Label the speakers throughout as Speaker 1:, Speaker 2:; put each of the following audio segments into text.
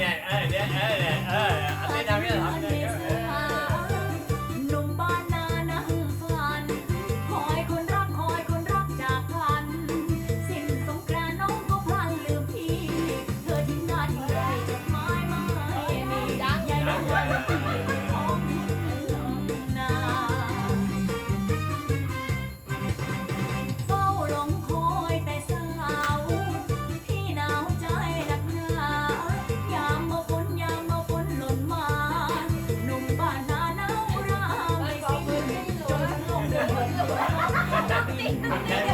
Speaker 1: เนี่ยเออเนี่ยเออเนี่ยเออ
Speaker 2: Okay.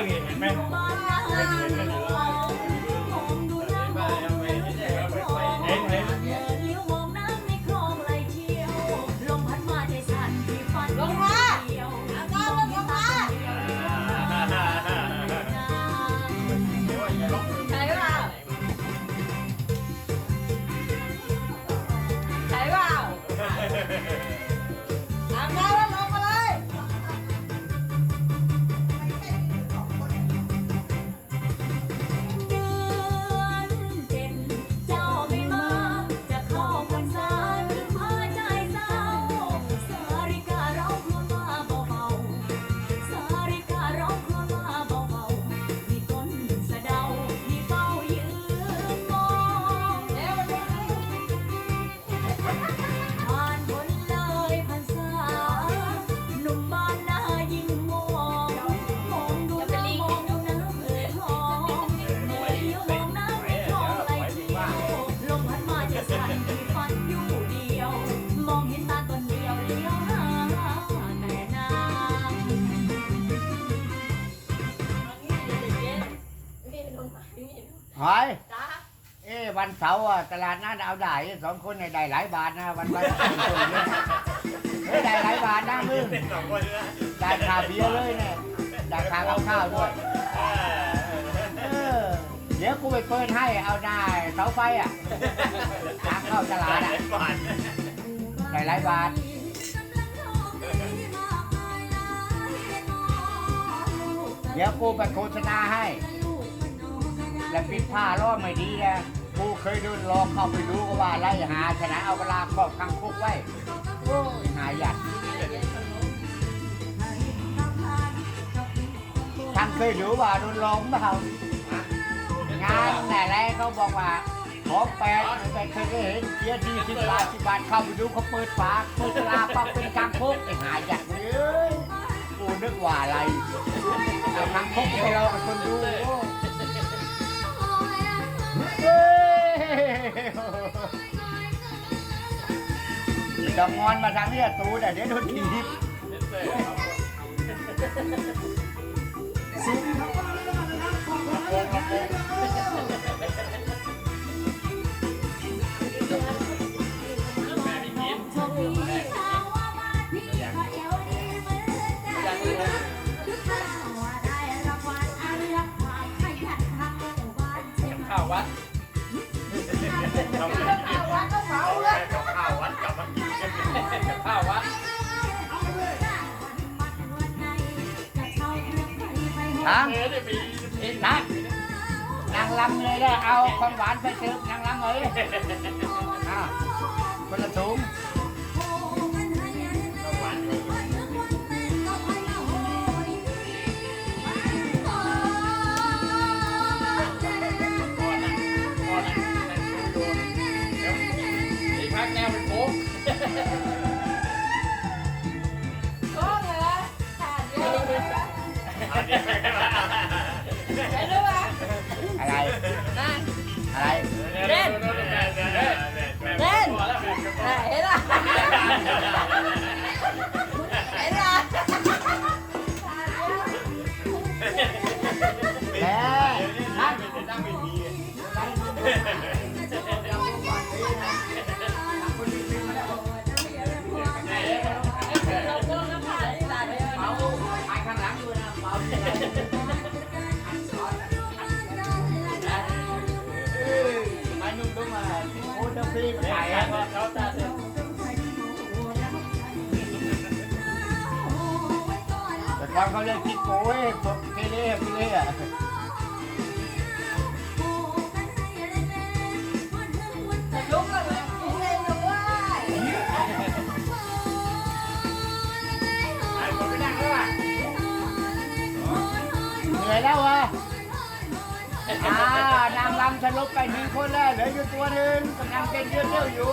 Speaker 2: เพิ่งเห็
Speaker 1: นไหม
Speaker 2: หอยเอ้วันเสาร์อะตลา
Speaker 3: ดนัดเอาได้สองคนเนี่ยได้หลายบาทนะวันวันเนี่ยเฮ้ยได้หลายบาทนะมึง
Speaker 1: เป็นสองคนนะ
Speaker 3: ได้ค่าเบียร์เลยเนี่ยได้ค่ากับข้าวด้วยเออเดี๋ยวกูไปเปิดให้เอาได้เสาไฟอะทางเข้าตลาดอะ
Speaker 1: บาท
Speaker 3: ได้หลายบาทเดี๋ยวกูไปโฆษณาให้ แล้วปิดผ้าล้อไม่ดีนะกูเคยโดนหลอกเข้าไปดูก็ว่าไล่หาชนะเอาเวลาครอบคังคุกไว้โอ้ยหาหยัดท่านเคยดูว่าโดนหลอกเปล่างานแต่แรกเขาบอกว่าของแปลกแต่เคยได้เห็นเสียดีสิบบาทสิบบาทเข้าไปดูเขาเปิดฝาเปิดลาปั๊บเป็นกลางคุกไอ้หาหยัดเลยกูนึกว่าอะไรเอาคังคุกให้เราเป็นคนดู เฮ้ยดอกงอนมาทางนี้ตูแต่เดี๋ยวโดนถีบ
Speaker 1: ข้
Speaker 3: ทั้ง
Speaker 1: เออได้ปี
Speaker 3: นักนางลำเลยได้เอาของหวานไปเสิร์ฟนางลำเลยอ้าวคนละถุง
Speaker 1: อีกพักแนวเป็นโค้ง
Speaker 3: อะ อะไร
Speaker 1: เล่นเล่น
Speaker 2: เห็นป่ะเอ
Speaker 3: นเขาเรียกคิดโก้ยพวกเกเรเกเรอะ
Speaker 1: ลุกเลยเล่นเลยว่า
Speaker 2: ไอ้คนไม่นั่งแล้วอะ
Speaker 3: เหนื่อยแล้วอะอ่านางรำสรุปไปหนึ่งคนแล้วเหลืออยู่ตัวหนึ่งกำลังเต้นเยอะๆอยู่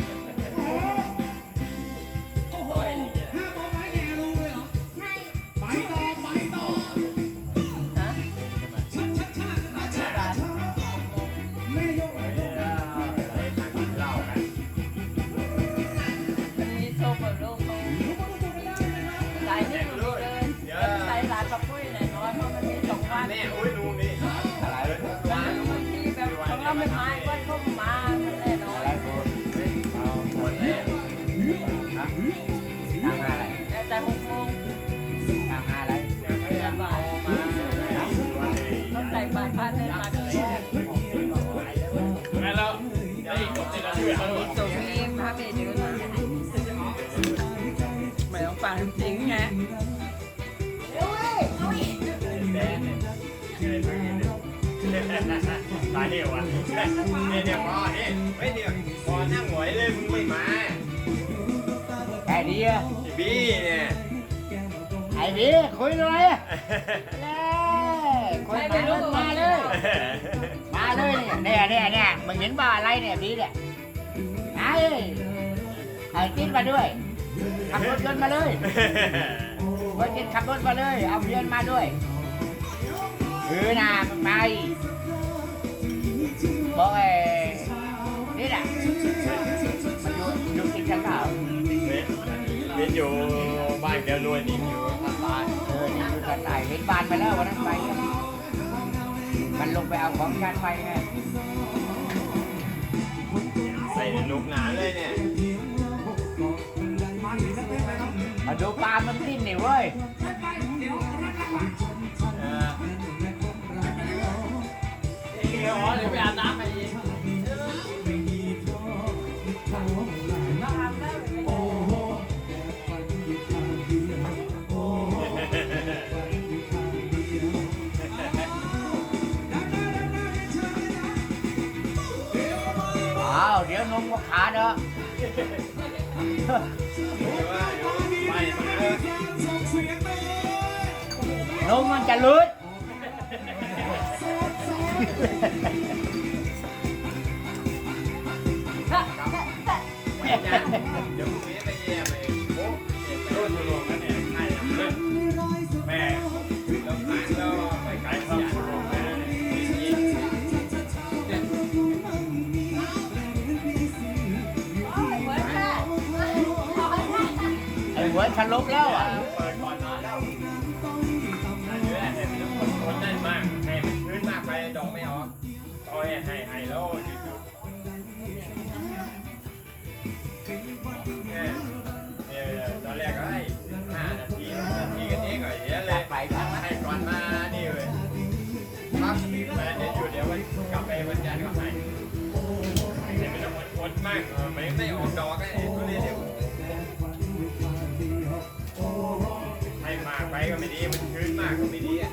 Speaker 1: ตายเดีย
Speaker 2: ว
Speaker 1: อะ
Speaker 2: เนี่ยเนี่ยพอเนี่ยไม่เนี่ยพอนั่งหงอยเลยมึงไม่มา
Speaker 3: ไอ้ดีอะ
Speaker 2: ไอ้บี้เนี่ย
Speaker 3: ไอ้ดีคุยอะไรอะเล่คุยมาเลยมาเลยมาเลยเนี่ยเนี่ยเนี่ยมึงเห็นบ่าอะไรเนี่ยดีเนี่ยไอ้ไอ้กินมาด้วยขับรถยนต์มาเลยวันกินขับรถมาเลย เอาเพื่อนมาด้วยเออนะมึงไป บอกไอ้นี่น่ะมันอยู่อยู่กินกันเปล่า
Speaker 2: เรียนอยู่บ้านเดียวรวยนี่อยู่บ้าน
Speaker 3: เออนี่คือกันตายเห็นบ้านไปแล้ววันนั้นไปอะมันลงไปเอาของการไปไง
Speaker 2: ใส่ลูกหนาเลยเนี่ย
Speaker 3: มาดูปลามันดิ้นนี่เว้ย
Speaker 2: เออเดี๋ยวเดี๋ยวไปอาบน้ำา
Speaker 3: วเดี๋ยวนมก็ขาเนอะ
Speaker 2: ไปมาเออน
Speaker 3: มมันจะลุด
Speaker 2: ไปนะเดี๋ยวพรุ่งนี้ไปเยี่ยมไป ไอ้
Speaker 3: หัวฉลุบแล้วอะ
Speaker 2: เปิดก่อนนอนแล้วเนื้อเนี่ยมันต้องคนแน่นมากให้มันพื้นมากไปดอกไม่ออกเอาให้ให้ให้แล้วหยุดหยุดเนี่ยเนี่ยตอนแรกก็ให้ห้านาทีนาทีกันนี้ก่อนเดี๋ยวเลย
Speaker 3: ไปครับ
Speaker 2: ให้ก่อนมานี่เลยครับแต่เดี๋ยวหยุดเดี๋ยววันกลับไปวันจันทร์ก็ให้เนี่ยไม่ต้องอดมากไม่ไม่ออกดอกไนี้เดี๋ยวให้มากไปก็ไม่ดีมันชื้นมากก็ไม่ดีอะ